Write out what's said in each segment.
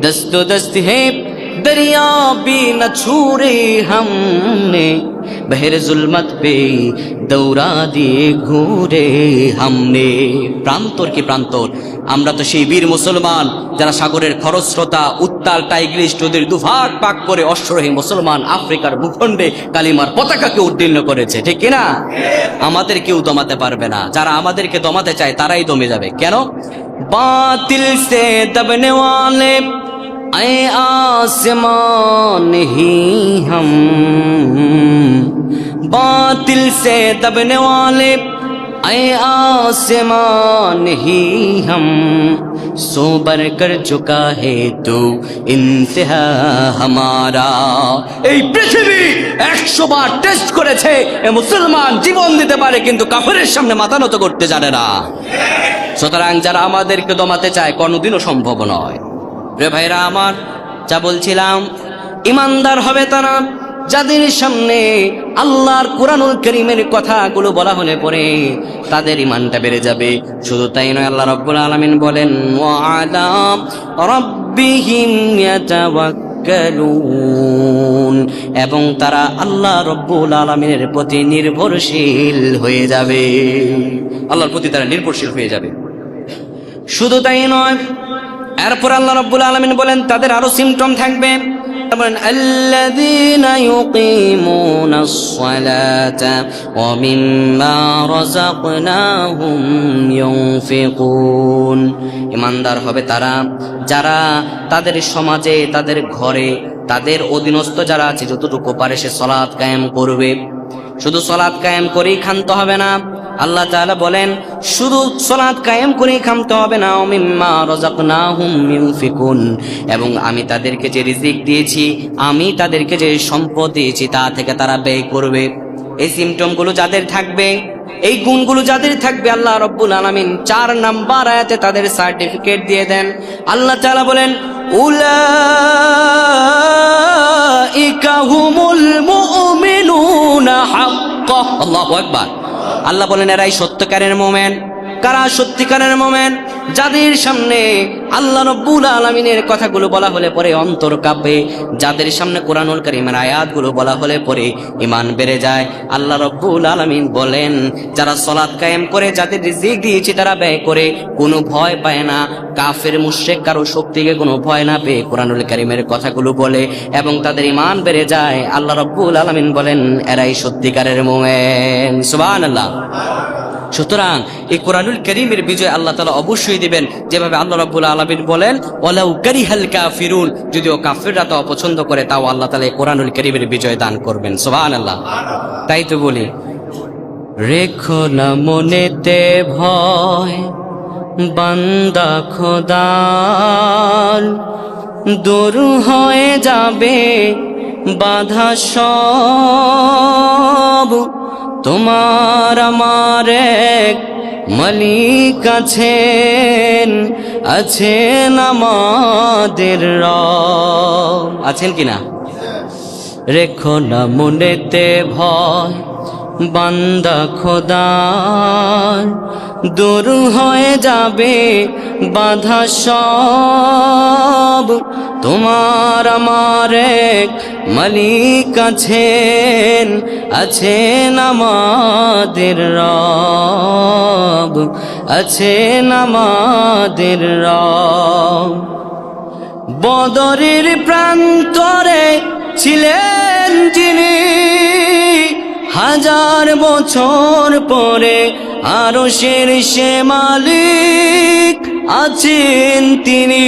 दस्त दस्त है दरिया भी न छूरे हमने बहर जुल्मत पे দৌড়া দিয়ে ঘুরে হামনে প্রান্তর কি প্রান্তর আমরা তো সেই বীর মুসলমান যারা সাগরের খরস্রোতা উত্তাল টাইগ্রিস নদীর দুভাগ পাক করে অশ্বরহী মুসলমান আফ্রিকার ভূখণ্ডে কালিমার পতাকাকে উদ্দীর্ণ করেছে ঠিক কিনা আমাদের কেউ দমাতে পারবে না যারা আমাদেরকে দমাতে চায় তারাই দমে যাবে কেন বাতিল সে দবনে ওয়ালে اے آسمان ہی ہم باطل سے دبنے والے اے آسمان ہی ہم সোবার কর চুকা হে তু ইনতেহা হামারা এই পৃথিবী একশো বার টেস্ট করেছে, এ মুসলমান জীবন দিতে পারে, কিন্তু কাফেরের সামনে মাথা নত করতে জানে না। সুতরাং যারা আমাদেরকে দমাতে চায়, কোনোদিনও সম্ভব নয়। রে ভাইরা আমার, যা বলছিলাম, ইমানদার হবে তারা, যাদের সামনে আল্লাহর কোরআনুল করিমের কথাগুলো বলা হলে পরে তাদের ইমানটা বেড়ে যাবে। শুধু তাই নয়, আল্লাহ রব্বুল আলামিন বলেন এবং তারা আল্লাহ রব্বুল আলামিনের প্রতি নির্ভরশীল হয়ে যাবে। আল্লাহর প্রতি তারা নির্ভরশীল হয়ে যাবে। শুধু তাই নয় এরপর আল্লাহ রব্বুল আলমিন বলেন, তাদের আরও সিমটম থাকবে। ইমানদার হবে তারা, যারা তাদের সমাজে, তাদের ঘরে, তাদের অধীনস্থ যারা আছে, যতটুকু পারে সে সলাৎ কায়েম করবে। শুধু সলাৎ কায়েম করেই ক্ষান্ত হবে না আল্লাহ তাআলা বলেন, শুধু সলাৎ কায়েম করেই খামতে হবে না মিম্মা রাযাকনাহুম ইউনফিকুন। এবং আমি তাদেরকে যে রিজিক দিয়েছি, আমি তাদেরকে যে সম্পদ দিয়েছি, তা থেকে তারা ব্যয় করবে। এই সিমটমগুলো যাদের থাকবে, এই গুণগুলো যাদের থাকবে, আল্লাহ রব্বুল আলামিন চার নাম্বার আয়াতে তাদের সার্টিফিকেট দিয়ে দেন। আল্লাহ তাআলা বলেন, উলাইকা হুমুল মুমিনুনা হাক্কা। আল্লাহু আকবার। আল্লাহ বলেন এরাই সত্যকারের মোমেন। কারা সত্যিকারের মোমেন? যাদের সামনে আল্লাহ রব্বুল আলমিনের কথাগুলো বলা হলে পরে অন্তর কাঁপে, যাদের সামনে কোরআনুল করিমের আয়াতগুলো বলা হলে পরে ইমান বেড়ে যায়। আল্লাহ রব্বুল আলমিন বলেন, যারা সলাৎ কায়েম করে, যাদের রিজিক দিয়েছি তারা ব্যয় করে। কোনো ভয় পায় না। কাফের মুশেক কারও শক্তিকে কোনো ভয় না পেয়ে কোরআনুল করিমের কথাগুলো বলে এবং তাদের ইমান বেড়ে যায়। আল্লাহ রব্বুল আলমিন বলেন, এরাই সত্যিকারের মোমেন। সুবান আল্লাহ সুতরাং এই কোরআনুল করিমের বিজয় আল্লাহ তালা অবশ্যই দিবেন। যেভাবে আল্লাহ রাব্বুল আলমিন বলেন ওলাউ কারিহাল কাফিরুন যদিও কাফিররা তো অপছন্দ করে, তাও আল্লাহ তালা এই কোরআনুল করিমের বিজয় দান করবেন। সোহান আল্লাহ তাই তো বলি, রেখো না মনেতে ভয়, বান্দা খোদার। দূর হয়ে যাবে বাধা সব তোমার আমার এক মালিক আছেন আছেন আমাদের রব। আছেন কিনা রেখো না মনেতে ভয়, বান্দা খোদার। দূর হয়ে যাবে বাধা সব। তোমার আমার এক মালিক আছেন আছেন আমাদের রব, আছেন আমাদের রব। বদরের প্রান্তরে ছিলেন যিনি, হাজার বছর পরে আরও শের সে মালিক আছেন তিনি।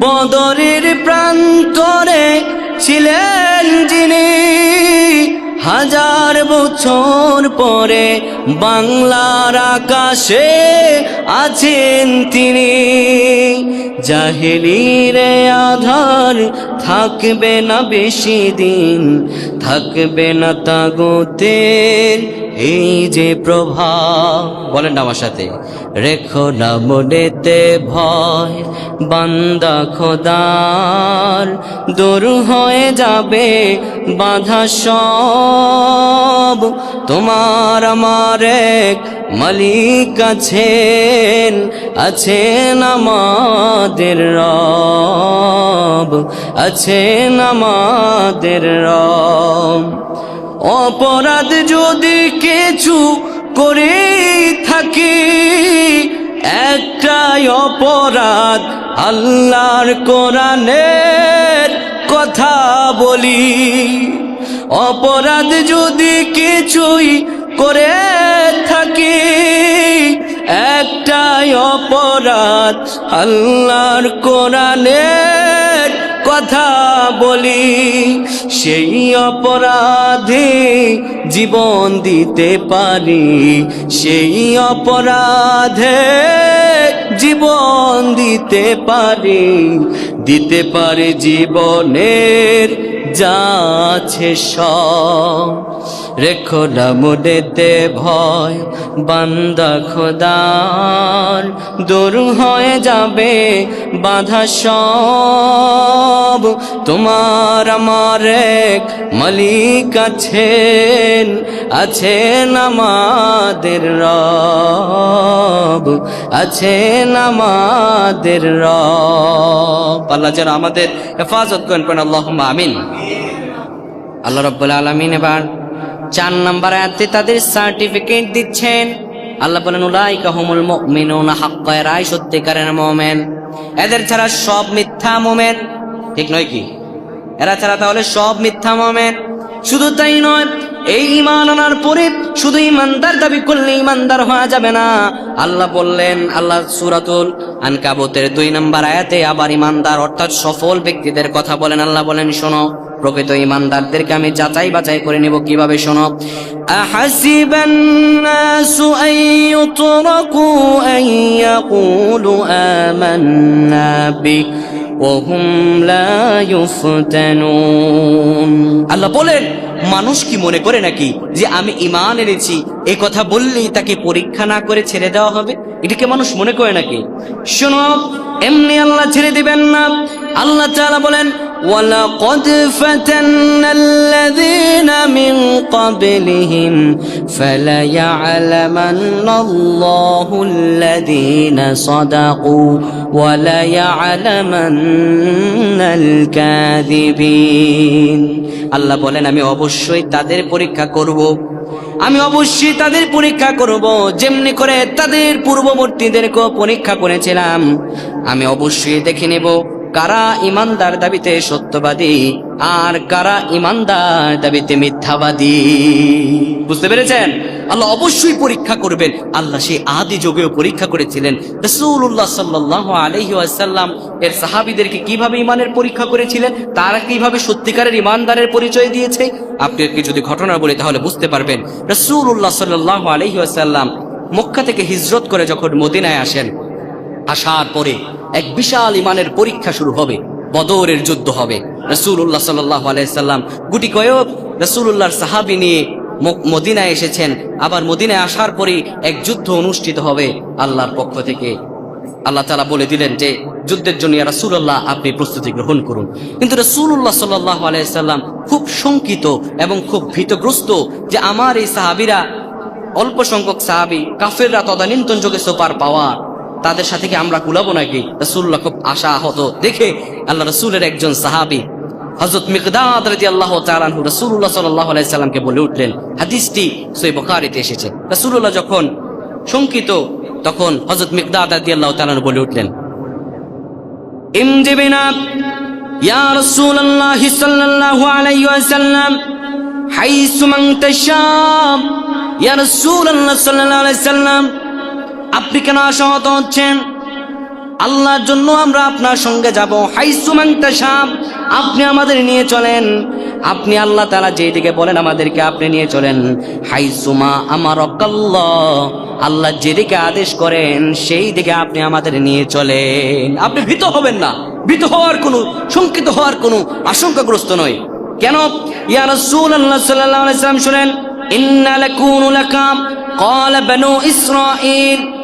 প্রান্তরে ছিলেন যিনি হাজার বছর পরে বাংলার আকাশে আছেন তিনি। জাহেলির আধার থাকবে না বেশি দিন, থাকবে না তাগুতের এই যে প্রভাব। বলেন আমার সাথে। রেখো না মনেতে ভয়, বান্দা খোদার। দূর হয়ে যাবে বাধা সব। তোমার আমার এক মালিক আছেন আছেন আমাদের রব, আছেন আমাদের রব। অপরাধ যদি কিছু করে থাকি, একটাই অপরাধ আল্লাহর কোরআনের কথা বলি। অপরাধ যদি কিছুই করে থাকি, একটাই অপরাধ আল্লাহর কোরআনের কথা বলি। সেই অপরাধে জীবন দিতে পারি। সেই অপরাধে জীবন দিতে পারি। দিতে পারি জীবনের যাছে সব। রেখো না মনেতে ভয়, বান্দা খোদার। দূর হয়ে যাবে বাধা সব। তোমার আমার এক মালিক আছেন আছেন আমাদের রব, আছেন আমাদের রব। আল্লাহ যেন আমাদের হেফাজত করেন আল্লাহ আমিন। আল্লাহ রব্বুল আলমিন এবার চার নাম্বার আয়াতে তাদের সার্টিফিকেট দিচ্ছেন। আল্লাহ বলেন, উলাইকা হুমুল মুমিনুনা হাক্কা রায় সত্যিকারের মুমিন। এদের ছাড়া সব মিথ্যা মুমিন। ঠিক নয় কি? এরা ছাড়া তাহলে সব মিথ্যা মুমিন। শুধু তাই নয়, এই ইমান আনার পরে শুধু ইমানদার দাবি করলে ইমানদার হওয়া যাবে না। আল্লাহ বললেন, আল্লাহ সুরাতুল আনকাবতের দুই নম্বর আয়াতে আবার ইমানদার অর্থাৎ সফল ব্যক্তিদের কথা বলেন। আল্লাহ বলেন, শোনো প্রকৃত ইমানদারদেরকে আমি যাচাই বাছাই করে নেব কিভাবে শোনো আহাসিবান নাসু আন ইউতরাকু আন ইয়াকুলু আমান্না বি وهم لا يفتنون আল্লাহ বলেন মানুষ কি মনে করে নাকি যে আমি ইমান এনেছি এই কথা বললেই তাকে পরীক্ষা না করে ছেড়ে দেওয়া হবে এটাকে মানুষ মনে করে নাকি শোনো এমনি আল্লাহ ছেড়ে দিবেন না আল্লাহ তাআলা বলেন ولقد فتنا الذين من قبلهم فليعلمن الله الذين صدقوا وليعلمن الكاذبين আল্লাহ বলেন আমি অবশ্যই তাদের পরীক্ষা করব আমি অবশ্যই তাদের পরীক্ষা করব যেমনি করে তাদের পূর্ববর্তীদেরকেও পরীক্ষা করেছিলাম আমি অবশ্যই দেখে নেব কারা ইমানদার দাবিতে সত্যবাদী? আর কারা ইমানদার দাবিতে মিথ্যাবাদী? বুঝতে পেরেছেন? আল্লাহ অবশ্যই পরীক্ষা করবেন। আল্লাহ সেই আদি যোগেও পরীক্ষা করেছিলেন। রসুল্লাহ সাল্লাহ আলহি এর সাহাবিদেরকে কীভাবে ইমানের পরীক্ষা করেছিলেন? তারা কীভাবে সত্যিকারের ইমানদারের পরিচয় দিয়েছে? আপনাকে যদি ঘটনা বলি, তাহলে বুঝতে পারবেন। রসুল্লাহ সাল্লাহ আলহি আসাল্লাম মক্কা থেকে হিজরত করে যখন মদিনায় আসেন, আসার পরে এক বিশাল ইমানের পরীক্ষা শুরু হবে, বদরের যুদ্ধ হবে। রসুল্লাহ সাল্লাহ আলাইসাল্লাম গুটি কয়েক রসুল্লাহর সাহাবি নিয়ে মদিনায় এসেছেন। আবার মদিনায় আসার পরে এক যুদ্ধ অনুষ্ঠিত হবে আল্লাহর পক্ষ থেকে। আল্লাহ তালা বলে দিলেন যে, যুদ্ধের জন্য রাসুল্লাহ আপনি প্রস্তুতি গ্রহণ করুন। কিন্তু রসুল্লাহ সাল্লাহ আলাইসাল্লাম খুব শঙ্কিত এবং খুব ভীতগ্রস্ত যে, আমার এই সাহাবিরা অল্প সংখ্যক সাহাবি, কাফেররা তদানীন্তন যোগে সোপার পাওয়া তাদের সাথে কি আমরা কুলাবো নাকি? রসুল্লাহ খুব আশা হতো দেখে আল্লাহ রসুলের একজন সাহাবি হজরত মিকদাদ রাজি আল্লাহ তালানহু রসুল্লাহ সাল্লাহ আলাইসাল্লামকে বলে উঠলেন, হাদিসটি সই বখারিতে এসেছে। রসুল্লাহ যখন শঙ্কিত, তখন হজরত মিকদাদ রাজি আল্লাহ তালানহু বলে উঠলেন ইমজিবিনা ইয়া ওয়াসাল্লাম ইয়া রাসূলুল্লাহ সাল্লাল্লাহু আলাইহি সাল্লাম আপনি কেন আশাহত হচ্ছেন আল্লাহর জন্য আমরা আপনার সঙ্গে যাব হাইসু মান তাশাম আপনি আমাদের নিয়ে চলেন আপনি আল্লাহ তাআলা যেদিকে বলেন আমাদেরকে আপনি নিয়ে চলেন হাইসুমা আমার আল্লাহ যেদিকে আদেশ করেন সেই দিকে আপনি আমাদের নিয়ে চলেন আপনি ভীত হবেন না ভীত হওয়ার কোনো শঙ্কিত হওয়ার কোনো আশঙ্কাগ্রস্ত নয় কেন ইয়া রাসূলুল্লাহ সাল্লাল্লাহু আলাইহি সাল্লাম শুনেন ইন্না লাকুনু লাকাম قال بنو إسرائيل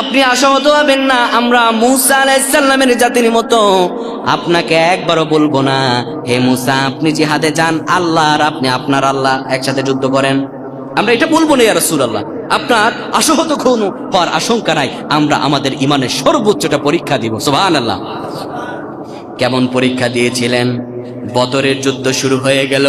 আপনি আশাহত হবেন না, আমরা মুসা আলাইসাল্লামের জাতির মতো। আপনাকে একবারও বলব না, হে মুসা, আপনি জিহাদে যান, আল্লাহ আর আপনি আপনার আল্লাহ একসাথে যুদ্ধ করেন। আমরা এটা বলব না রাসুল আল্লাহ আপনার আশাহত কোন হওয়ার আশঙ্কা নাই, আমরা আমাদের ইমানের সর্বোচ্চটা পরীক্ষা দিব সোহান আল্লাহ কেমন পরীক্ষা দিয়েছিলেন? বদরের যুদ্ধ শুরু হয়ে গেল।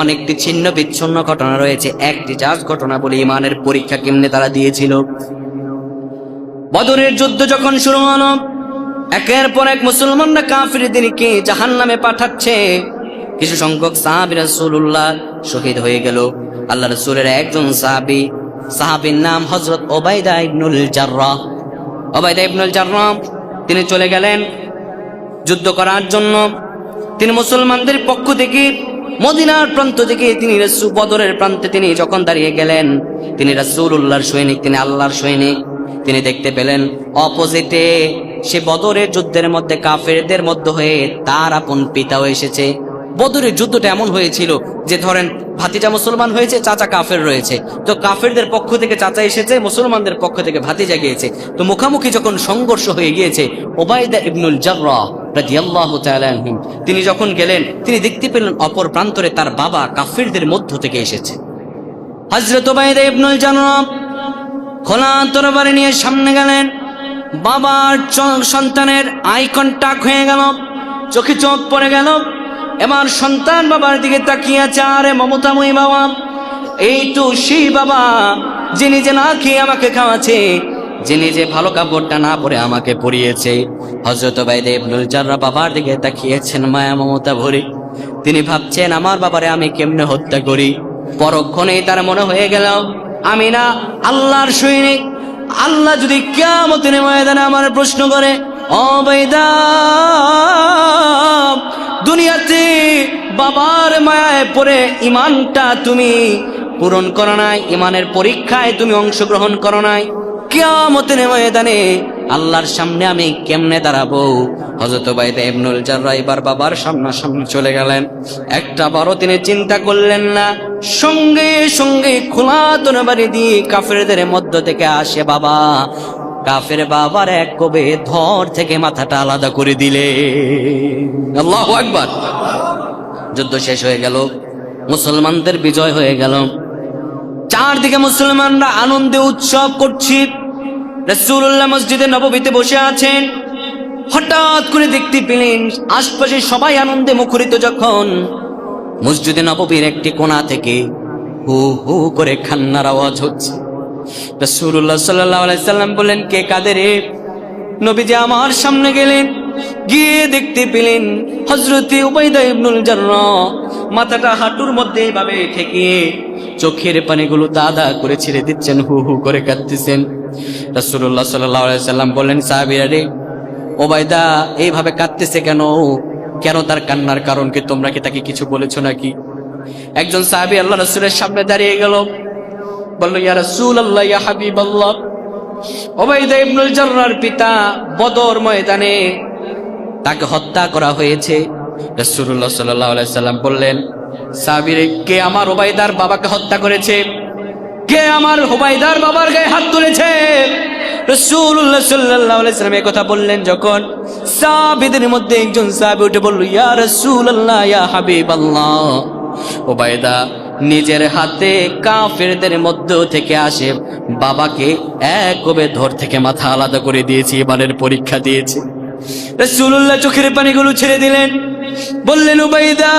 অনেকটি ছিন্ন বিচ্ছিন্ন ঘটনা রয়েছে, একটি জাজ ঘটনা বলে ইমানের পরীক্ষা কেমনে তারা দিয়েছিল? বদরের যুদ্ধ যখন শুরু হলো, একের পর এক মুসলমানরা কাফিরদেরকে জাহান নামে পাঠাচ্ছে। কিছু সংখ্যক সাহাবি রাসূলুল্লাহ শহীদ হয়ে গেল। আল্লাহ রসুলের একজন সাহাবি, সাহাবির নাম হজরত ওবায়দা ইবনুল জাররাহ। ওবায়দা ইবনুল জাররাহ, তিনি চলে গেলেন যুদ্ধ করার জন্য। তিনি মুসলমানদের পক্ষ থেকে, মদিনার প্রান্ত থেকে তিনি বদরের প্রান্তে তিনি যখন দাঁড়িয়ে গেলেন, তিনি রাসূলুল্লাহর সৈনিক, তিনি আল্লাহর সৈনিক। তিনি দেখতে পেলেন, অপোজিটে সে বদরের যুদ্ধের মধ্যে কাফেরদের মধ্যে হয়ে তার আপন পিতাও এসেছে। বদরের যুদ্ধটা এমন হয়েছিল যে ধরেন, ভাতিজা মুসলমান হয়েছে, চাচা কাফের রয়েছে। তো কাফেরদের পক্ষ থেকে চাচা এসেছে, মুসলমানদের পক্ষ থেকে ভাতিজা গিয়েছে। তো মুখামুখি যখন সংঘর্ষ হয়ে গিয়েছে, ওবায়দা ইবনুল জাররাহ তিনি যখন গেলেন, তিনি দেখতে পেলেন অপর প্রান্তরে তার বাবা কাফেরদের মধ্য থেকে এসেছে। হযরত ওবায়দা ইবনুল জাররাহ খোলা তরবারি নিয়ে সামনে গেলেন। বাবার সন্তানের আই কন্টাক্ট হয়ে গেল, চোখে চোখ পড়ে গেল। এবার সন্তান বাবার দিকে তাকিয়ে আছে, আরে মমতাময়ী বাবা, এই তো সেই বাবা, যিনি যে না খেয়ে আমাকে খাওয়াছে যিনি যে ভালো কাপড়টা না পরে আমাকে পরিয়েছে। হজরত বাইদে ইবনুল জাররা বাবার দিকে তাকিয়েছেন, মায়া মমতা ভরে, তিনি ভাবছেন আমার বাবারে আমি কেমনে হত্যা করি? পরক্ষণেই তার মনে হয়ে গেল আমি না আল্লাহর সৈনিক। আল্লাহ যদি কেমতের ময়দানে আমার প্রশ্ন করে দুনিয়াতে বাবার মায়ায় পড়ে ইমানটা তুমি পূরণ করো নাই ইমানের পরীক্ষায় তুমি অংশগ্রহণ করো নাই, কেয়ামতের ময়দানে আল্লাহর সামনে আমি কেমনে দাঁড়াবো? হজরত বাইদে ইবনুল জাররা এবার বাবার সামনাসামনি চলে গেলেন। একটা বারো তিনি চিন্তা করলেন না। সঙ্গে সঙ্গে খোলা তরবারি দিয়ে কাফেরদের মধ্য থেকে আসে বাবা। কাফের বাবার এক কবে ধর থেকে মাথাটা আলাদা করে দিলে। আল্লাহ একবার যুদ্ধ শেষ হয়ে গেল। মুসলমানদের বিজয় হয়ে গেল। চারদিকে মুসলমানরা আনন্দে উৎসব করছি। রসুল্লাহ মসজিদে নববীতে বসে আছেন। হঠাৎ করে দেখতে পেলেন আশপাশে সবাই আনন্দে মুখরিত যখন মসজিদে নববীর একটি কোণা থেকে হু হু করে খান্নার আওয়াজ হচ্ছে। রসুল্লাহ সাল্লাহ সাল্লাম বললেন, কে কাদের? নবীজি আমার সামনে গেলেন, গিয়ে দেখতে পেলেন হজরতে মাথাটা হাঁটুর মধ্যে এভাবে ঠেকিয়ে চোখের পানিগুলো দাদা করে ছেড়ে দিচ্ছেন, হু হু করে কাঁদতেছেন। রাসূলুল্লাহ সাল্লাল্লাহু আলাইহি সাল্লাম বললেন, সাহাবীরা রে ওবাইদা এইভাবে কাঁদতেছে কেন? কেন তার কান্নার কারণ কি? তোমরা কি তাকে কিছু বলেছ নাকি? একজন সাহাবী আল্লাহ রাসূলের সামনে দাঁড়িয়ে গেল। বলল, ইয়া রাসূলুল্লাহ, ইয়া হাবিবাল্লাহ ওবাইদা ইবনুল জাররার পিতা বদর ময়দানে তাকে হত্যা করা হয়েছে। রাসূলুল্লাহ সাল্লাল্লাহু আলাইহি সাল্লাম বললেন সাহাবীরে কে আমার ওবাইদার বাবাকে হত্যা করেছে? কে আমার হুবাইদার বাবার গায়ে হাত তুলেছে? কথা বললেন যখন মধ্যে একজন উঠে বলল, ইয়া রাসূলুল্লাহ, ইয়া হাবিবাল্লাহ। ওবায়দা নিজের হাতে কাফেরদের মধ্য থেকে আসে, বাবাকে এক কবে ধর থেকে মাথা আলাদা করে দিয়েছি, এবারের পরীক্ষা দিয়েছে। রসুল্লাহ চোখের পানিগুলো ছেড়ে দিলেন, বললেন উবাইদা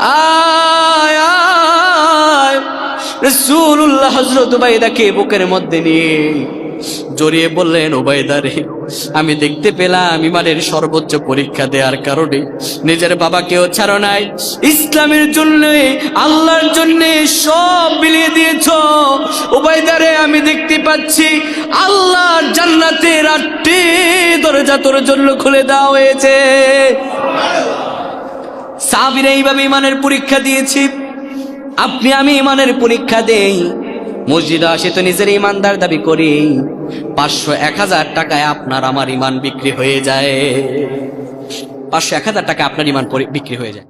আয় রসুল্লাহ হজরত উবাইদাকে বুকের মধ্যে নিয়ে জড়িয়ে বললেন ওবায়দারে আমি দেখতে পেলাম ইমানের সর্বোচ্চ পরীক্ষা দেওয়ার কারণে নিজের বাবাকেও ছাড়ো নাই। ইসলামের জন্য, আল্লাহর জন্য সব বিলিয়ে দিয়েছ। ওবায়দারে আমি দেখতে পাচ্ছি আল্লাহর জান্নাতের আটটি দরজা তোর জন্য খুলে দেওয়া হয়েছে। সাবির এইভাবে ইমানের পরীক্ষা দিয়েছি। আপনি আমি ইমানের পরীক্ষা দেই। মসজিদে আসে তো নিজের ইমানদার দাবি করি। পাঁচশো এক হাজার টাকায় আপনার আমার ইমান বিক্রি হয়ে যায়। পাঁচশো এক হাজার টাকা আপনার ইমান বিক্রি হয়ে যায়।